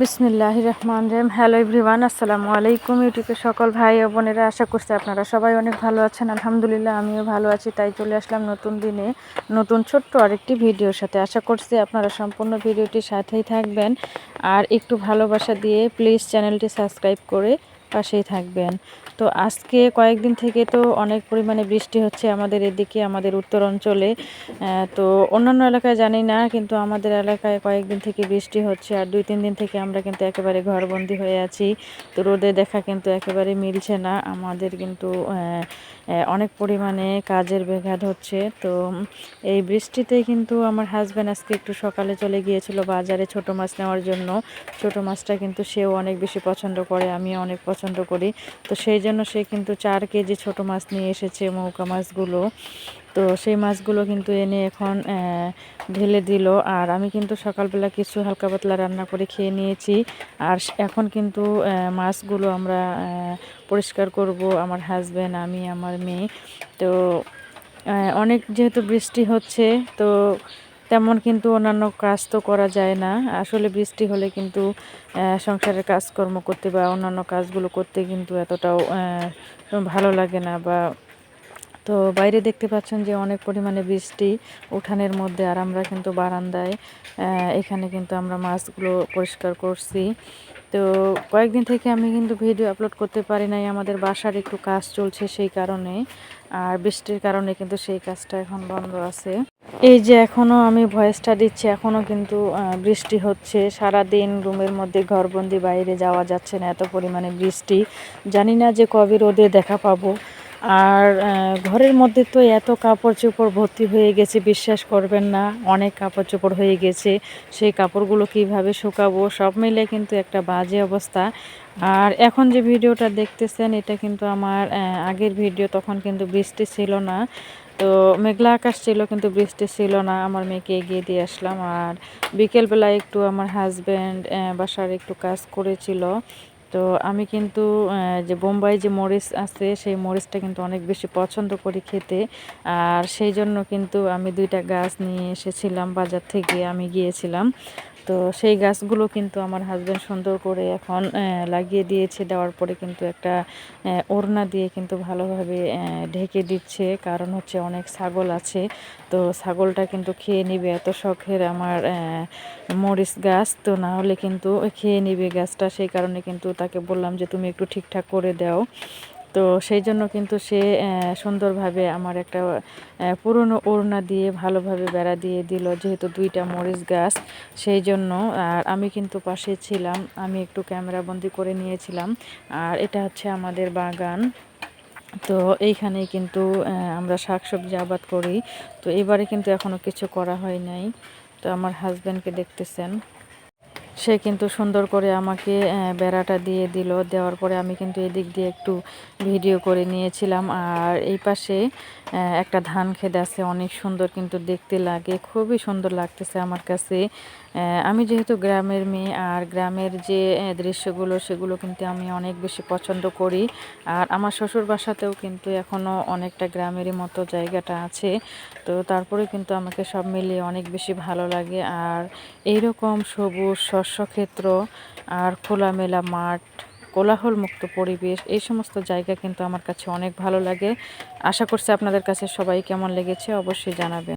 বিসমিল্লাহ রহমান রেম hello everyone আসসালামু আলাইকুম ইউটিউবের সকল ভাই ও বোনেরা। আশা করছি আপনারা সবাই অনেক ভালো আছেন। আলহামদুলিল্লাহ, আমিও ভালো আছি। তাই চলে আসলাম নতুন দিনে নতুন ছোট্ট আরেকটি ভিডিওর সাথে। আশা করছি আপনারা সম্পূর্ণ ভিডিওটির সাথেই থাকবেন। আর একটু ভালোবাসা দিয়ে প্লিজ চ্যানেলটি সাবস্ক্রাইব করে পাশেই থাকবেন। তো আজকে কয়েকদিন থেকে তো অনেক পরিমাণে বৃষ্টি হচ্ছে আমাদের এদিকে, আমাদের উত্তর অঞ্চলে। তো অন্যান্য এলাকায় জানি না, কিন্তু আমাদের এলাকায় কয়েকদিন থেকে বৃষ্টি হচ্ছে আর দুই, তিন দিন থেকে আমরা কিন্তু একেবারে ঘরবন্দি হয়ে আছি। তো রোদে দেখা কিন্তু একেবারে মিলছে না, আমাদের কিন্তু অনেক পরিমাণে কাজের ব্যাঘাত হচ্ছে। তো এই বৃষ্টিতে কিন্তু আমার হাজব্যান্ড আজকে একটু সকালে চলে গিয়েছিল বাজারে ছোট মাছ নেওয়ার জন্য। ছোট মাছটা কিন্তু সেও অনেক বেশি পছন্দ করে, আমিও অনেক পছন্দ করি। তো সেই জন্য সে কিন্তু চার কেজি ছোট মাছ নিয়ে এসেছে মৌকা মাছগুলো। তো সেই মাছগুলো কিন্তু এনে এখন ঢেলে দিল। আর আমি কিন্তু সকালবেলা কিছু হালকা পাতলা রান্না করে খেয়ে নিয়েছি। আর এখন কিন্তু মাছগুলো আমরা পরিষ্কার করব আমার হাজব্যান্ড আমি, আমার মেয়ে। তো অনেক যেহেতু বৃষ্টি হচ্ছে, তো তেমন কিন্তু অন্যান্য কাজ তো করা যায় না। আসলে বৃষ্টি হলে কিন্তু সংসারের কাজকর্ম করতে বা অন্যান্য কাজগুলো করতে কিন্তু এতটাও ভালো লাগে না বা তো বাইরে দেখতে পাচ্ছেন যে অনেক পরিমাণে বৃষ্টি উঠানের মধ্যে আর আমরা কিন্তু বারান্দায় এখানে কিন্তু আমরা মাছগুলো পরিষ্কার করছি। তো কয়েকদিন থেকে আমি কিন্তু ভিডিও আপলোড করতে পারি নাই, আমাদের বাসার একটু কাজ চলছে সেই কারণে, আর বৃষ্টির কারণে কিন্তু সেই কাজটা এখন বন্ধ আছে। এই যে এখনও আমি ভয়েসটা দিচ্ছি এখনও কিন্তু বৃষ্টি হচ্ছে। সারা দিন রুমের মধ্যে ঘরবন্দি বাইরে যাওয়া যাচ্ছে না, এত পরিমাণে বৃষ্টি। জানি না যে কবে রোদে দেখা পাবো। আর ঘরের মধ্যে তো এত কাপড় চোপড় ভর্তি হয়ে গেছে, বিশ্বাস করবেন না, অনেক কাপড় চোপড় হয়ে গেছে। সেই কাপড়গুলো কীভাবে শুকাবো, সব মিলে কিন্তু একটা বাজে অবস্থা। আর এখন যে ভিডিওটা দেখতেছেন, এটা কিন্তু আমার আগের ভিডিও, তখন কিন্তু বৃষ্টি ছিল না। তো মেঘলা আকাশ ছিল, কিন্তু বৃষ্টি ছিল না। আমার মেয়েকে এগিয়ে দিয়ে আসলাম। আর বিকেলবেলা একটু আমার হাজব্যান্ড বাসার একটু কাজ করেছিল। তো আমি কিন্তু যে বোম্বাই যে মরিচ আছে, সেই মরিচটা কিন্তু অনেক বেশি পছন্দ করি খেতে। আর সেই জন্য কিন্তু আমি দুইটা গাছ নিয়ে এসেছিলাম বাজার থেকে, আমি গিয়েছিলাম। তো সেই গাছগুলো কিন্তু আমার হাজব্যান্ড সুন্দর করে এখন লাগিয়ে দিয়েছে। দেওয়ার পরে কিন্তু একটা ওড়না দিয়ে কিন্তু ভালোভাবে ঢেকে দিচ্ছে। কারণ হচ্ছে অনেক ছাগল আছে। তো ছাগলটা কিন্তু খেয়ে নিবে। এত শখের আমার মরিচ গাছ। তো না হলে কিন্তু খেয়ে নিবে গাছটা। সেই কারণে কিন্তু তাকে বললাম যে, তুমি একটু ঠিকঠাক করে দাও। তো সেই জন্য কিন্তু সে সুন্দরভাবে আমার একটা পুরনো ওড়না দিয়ে ভালোভাবে বেড়া দিয়ে দিল, যেহেতু দুইটা মরিচ গাছ। সেই জন্য, আর আমি কিন্তু পাশে ছিলাম, আমি একটু ক্যামেরা বন্দি করে নিয়েছিলাম। আর এটা হচ্ছে আমাদের বাগান। তো এইখানেই কিন্তু আমরা শাকসবজি আবাদ করি। তো এবারে কিন্তু এখনও কিছু করা হয় নাই। তো আমার হাজব্যান্ডকে দেখতেছেন। সে কিন্তু সুন্দর করে আমাকে বেড়াটা দিয়ে দিল। দেওয়ার পরে আমি কিন্তু এদিক দিয়ে একটু ভিডিও করে নিয়েছিলাম। আর এই পাশে একটা ধান খেতে আছে, অনেক সুন্দর কিন্তু দেখতে লাগে। খুবই সুন্দর লাগতেছে আমার কাছে। আমি যেহেতু গ্রামের মেয়ে, আর গ্রামের যে দৃশ্যগুলো, সেগুলো কিন্তু আমি অনেক বেশি পছন্দ করি। আর আমার শ্বশুর বাসাতেও কিন্তু এখনও অনেকটা গ্রামেরই মতো জায়গাটা আছে। তো তারপরে কিন্তু আমাকে সব মিলিয়ে অনেক বেশি ভালো লাগে। আর এইরকম সবুজ শস্যক্ষেত্র আর খোলামেলা মাঠ কোলাহল মুক্ত পরিবেশ, এই সমস্ত জায়গা কিন্তু আমার কাছে অনেক ভালো লাগে। আশা করছি আপনাদের কাছে সবাই কেমন লেগেছে অবশ্যই জানাবেন।